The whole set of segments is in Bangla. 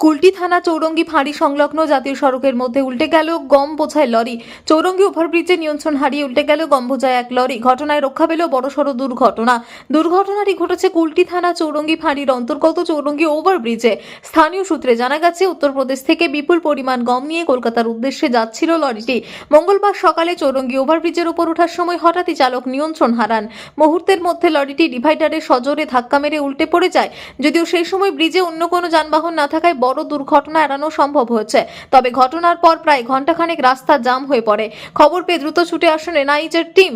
কুলটি থানা চৌরঙ্গি ফাঁড়ি সংলগ্ন জাতীয় সড়কের মধ্যে উল্টে গেল গম বোঝায় লরি। চৌরঙ্গি ওভারব্রিজে নিয়ন্ত্রণ হারিয়ে উল্টে গেল গম বোঝায় এক লরি। ঘটনায় রক্ষা পেল বড়সড় দুর্ঘটনা। দুর্ঘটনাটি ঘটেছে কুলটি থানা চৌরঙ্গি ফাঁড়ির অন্তর্গত চৌরঙ্গি ওভারব্রিজে। স্থানীয় সূত্রে জানা গেছে, উত্তরপ্রদেশ থেকে বিপুল পরিমাণ গম নিয়ে কলকাতার উদ্দেশ্যে যাচ্ছিল লরিটি। মঙ্গলবার সকালে চৌরঙ্গি ওভারব্রিজের ওপর ওঠার সময় হঠাৎই চালক নিয়ন্ত্রণ হারান। মুহূর্তের মধ্যে লরিটি ডিভাইডারে সজোরে ধাক্কা মেরে উল্টে পড়ে যায়। যদিও সেই সময় ব্রিজে অন্য কোনো যানবাহন না থাকায় বড় দুর্ঘটনা এড়ানো সম্ভব হয়েছে। তবে ঘটনার পর প্রায় ঘন্টাখানেক রাস্তা জাম হয়ে পড়ে। খবর পেয়ে দ্রুত ছুটে আসেন এনআইজের টিম।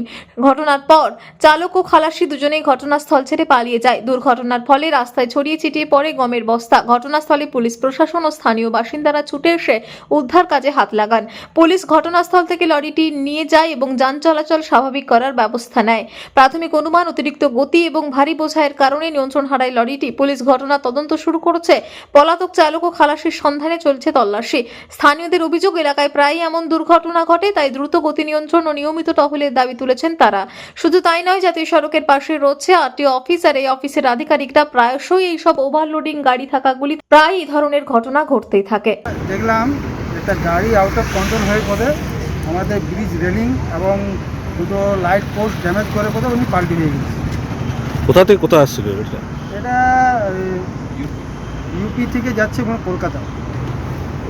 ঘটনার পর চালক ও খালাসি দুজনেই ঘটনাস্থল ছেড়ে পালিয়ে যায়। দুর্ঘটনার ফলে রাস্তায় ছড়িয়ে ছিটিয়ে পড়ে গমের বস্তা। ঘটনাস্থলে পুলিশ প্রশাসন ও স্থানীয় বাসিন্দারা ছুটে এসে উদ্ধার কাজে হাত লাগান। পুলিশ ঘটনাস্থল থেকে লরিটি নিয়ে যায় এবং যান চলাচল স্বাভাবিক করার ব্যবস্থা নেয়। প্রাথমিক অনুমান, অতিরিক্ত গতি এবং ভারী বোঝাইয়ের কারণে নিয়ন্ত্রণ হারায় লরিটি। পুলিশ ঘটনা তদন্ত শুরু করেছে। পলাতক চালক ও খালাসির সন্ধানে চলছে তল্লাশি। স্থানীয়দের অভিযোগ এলাকায় প্রায়ই এমন দুর্ঘটনা ঘটে তাই দ্রুত গতি নিয়ন্ত্রণ ও নিয়মিত টহলের দাবি তুলেছেন তারা। শুধু তাই নয় জাতীয় সড়কের পাশে রয়েছে আরটিও অফিস আর এই অফিসের আধিকারিকরা প্রায়শই এইসব ওভারলোডিং গাড়ি থাকাগুলি প্রায় এই ধরনের ঘটনা ঘটতেই থাকে। দেখলাম একটা গাড়ি আউট অফ কন্ট্রোল হয়ে পড়ে আমাদের ব্রিজ রেলিং এবং দুটো লাইট পোস্ট ড্যামেজ করে পড়ে উনি পাল্টি গেছে। কোথা থেকে কোথায় আসছিল এটা? এটা ইউপি থেকে যাচ্ছে কোনো কলকাতা।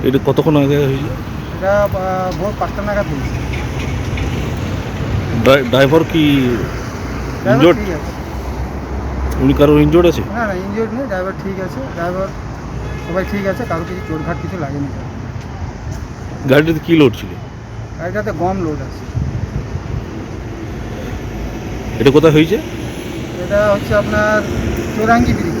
এটা কতক্ষণ আগে হয়েছে? এটা ভোর পাঁচটা নাগাদ হয়েছে। ড্রাই- ড্রাইভার কি ইনজোর্ড উনি কারও ইনজোর্ড আছে? না না ইনজিওর্ড নেই ড্রাইভার ঠিক আছে। ড্রাইভার সবাই ঠিক আছে কারও কিছু চোটঘাট কিছু লাগেনি। গাড়িটাতে কি লোড ছিল? গাড়িটাতে গম লোড আছে। এটা কোথায় হয়েছে? এটা হচ্ছে আপনার চোরাঙ্গি bridge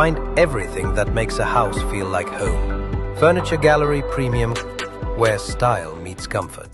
find everything that makes a house feel like home. Furniture Gallery Premium, where style meets comfort.